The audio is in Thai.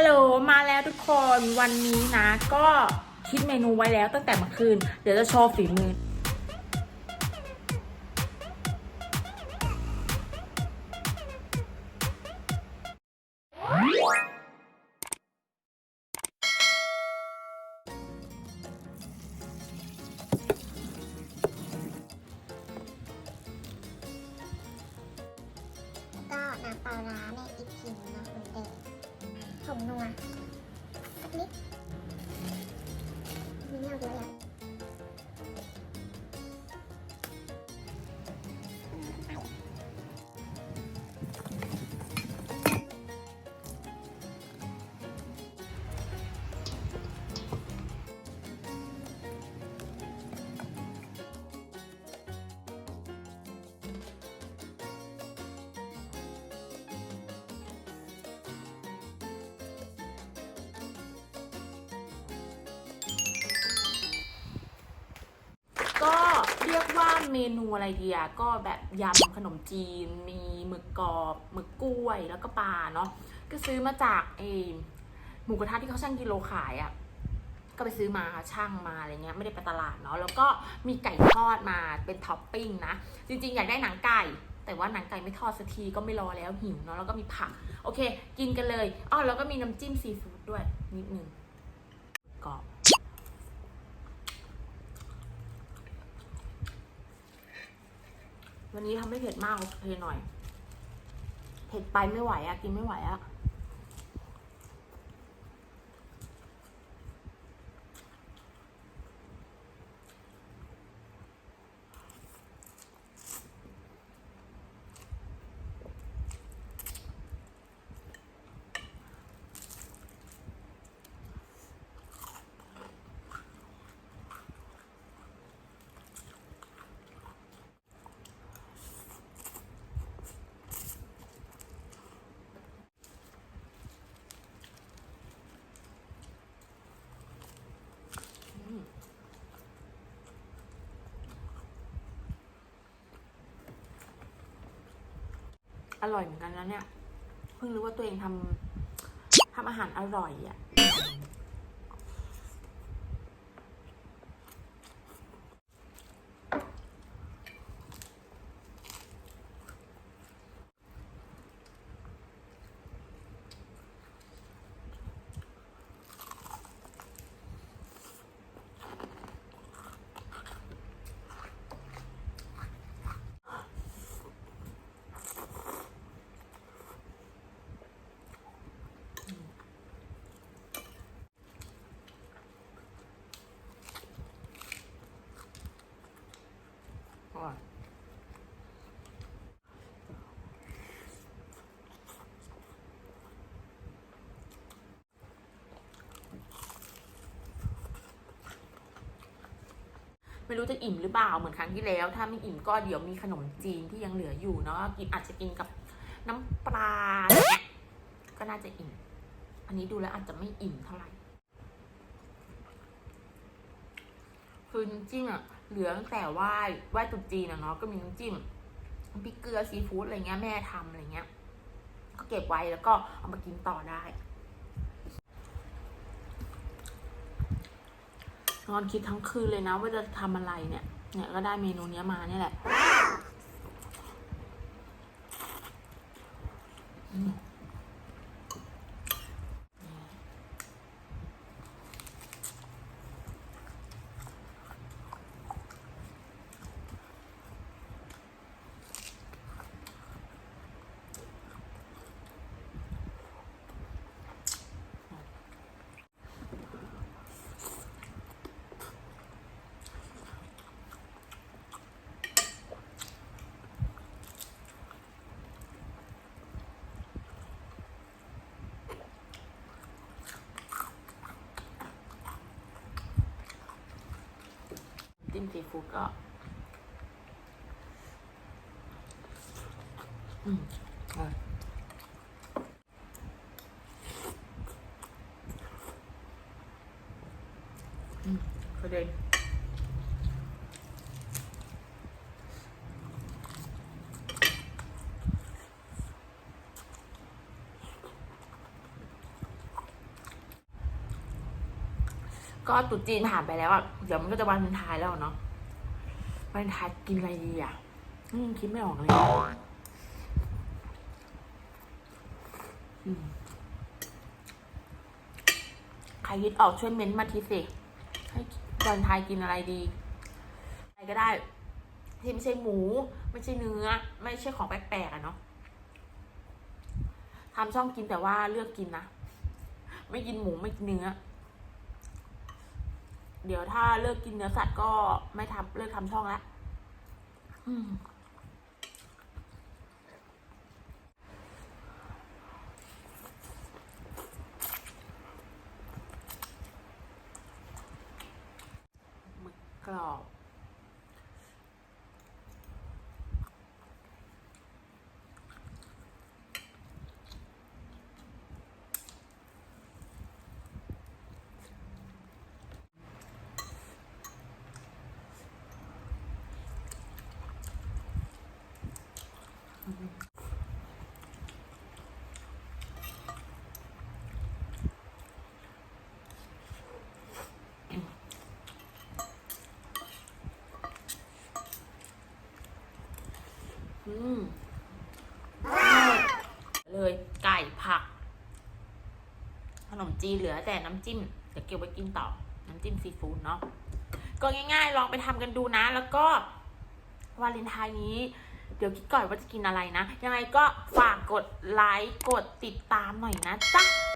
ฮัลโหลมาแล้วทุกคนวันนี้นะ ก็คิดเมนูไว้แล้วตั้งแต่เมื่อคืน เดี๋ยวจะโชว์ฝีมือ ผงนัว ว่าเมนูอะไรดีอะก็แบบยำขนมจีน มีหมึกกรอบหมึกกล้วยแล้วก็ปลาเนาะก็ซื้อมาจากไอหมูกระทะที่เขาช่างกิโลขายอะก็ไปซื้อมาช่างมาอะไรเงี้ยไม่ได้ไปตลาดเนาะแล้วก็มีไก่ทอดมาเป็นท็อปปิ้งนะ จริงๆ อยากได้หนังไก่ แต่ว่าหนังไก่ไม่ทอดสักทีก็ไม่รอแล้วหิวเนาะแล้วก็มีผัก โอเค กินกันเลยอ๋อแล้วก็มีน้ำจิ้มซีฟู้ดด้วยนิดนึงกรอบ วันนี้ทำไม่เผ็ดมากโอเคหน่อย เผ็ดไปไม่ไหวอะกินไม่ไหวอะ อร่อยเหมือนกันแล้วเนี่ย เพิ่งรู้ว่าตัวเองทำทำอาหารอร่อยอะ ไม่รู้จะอิ่มหรือเปล่าเหมือนครั้งที่แล้ว ถ้าไม่อิ่มก็เดี๋ยวมีขนมจีนที่ยังเหลืออยู่เนาะกินอาจจะกินกับน้ำปลาเงี้ยก็น่าจะอิ่ม อันนี้ดูแล้วอาจจะไม่อิ่มเท่าไหร่คือน้ำจิ้มอะเหลือตั้งแต่ไหว้ไหว้ตุ๊จีนอะเนาะก็มีน้ำจิ้มพริกเกลือซีฟู้ดอะไรเงี้ยแม่ทำอะไรเงี้ย ก็เก็บไว้แล้วก็เอามากินต่อได้ นอนคิดทั้งคืนเลยนะว่าจะทำอะไรเนี่ยเนี่ยก็ได้เมนูเนี้ยมาเนี่ยแหละ ซีฟู้ดก็อืมอร่อยอืมกระเด็นก็ตรุษจีนผ่านไปแล้วอะ เดี๋ยวมันก็จะวันเลนทายแล้วเนาะ วันเลนไทายกินอะไรดีอะยังคิดไม่ออกเลยใครคิดออกช่วยเม้นมาทีสิ ให้วันไทายกินอะไรดีอะไรก็ได้ที่ไม่ใช่หมู ไม่ใช่เนื้อ ไม่ใช่ของแปลกๆอะเนาะทำช่องกินแต่ว่าเลือกกินนะ ไม่กินหมูไม่กินเนื้อ เดี๋ยวถ้าเลิกกินเนื้อสัตว์ก็ไม่ทำเลิกทำช่องละอืมหมึกกรอบ เลยไก่ผัก ขนมจีนเหลือแต่น้ำจิ้มเดี๋ยวเก็บไว้กินต่อ น้ำจิ้มซีฟู้ดเนาะก็ง่ายๆ ลองไปทำกันดูนะ แล้วก็วาเลนไทน์นี้ เดี๋ยวคิดก่อนว่าจะกินอะไรนะ ยังไงก็ฝากกดไลค์ กดติดตามหน่อยนะจ๊ะ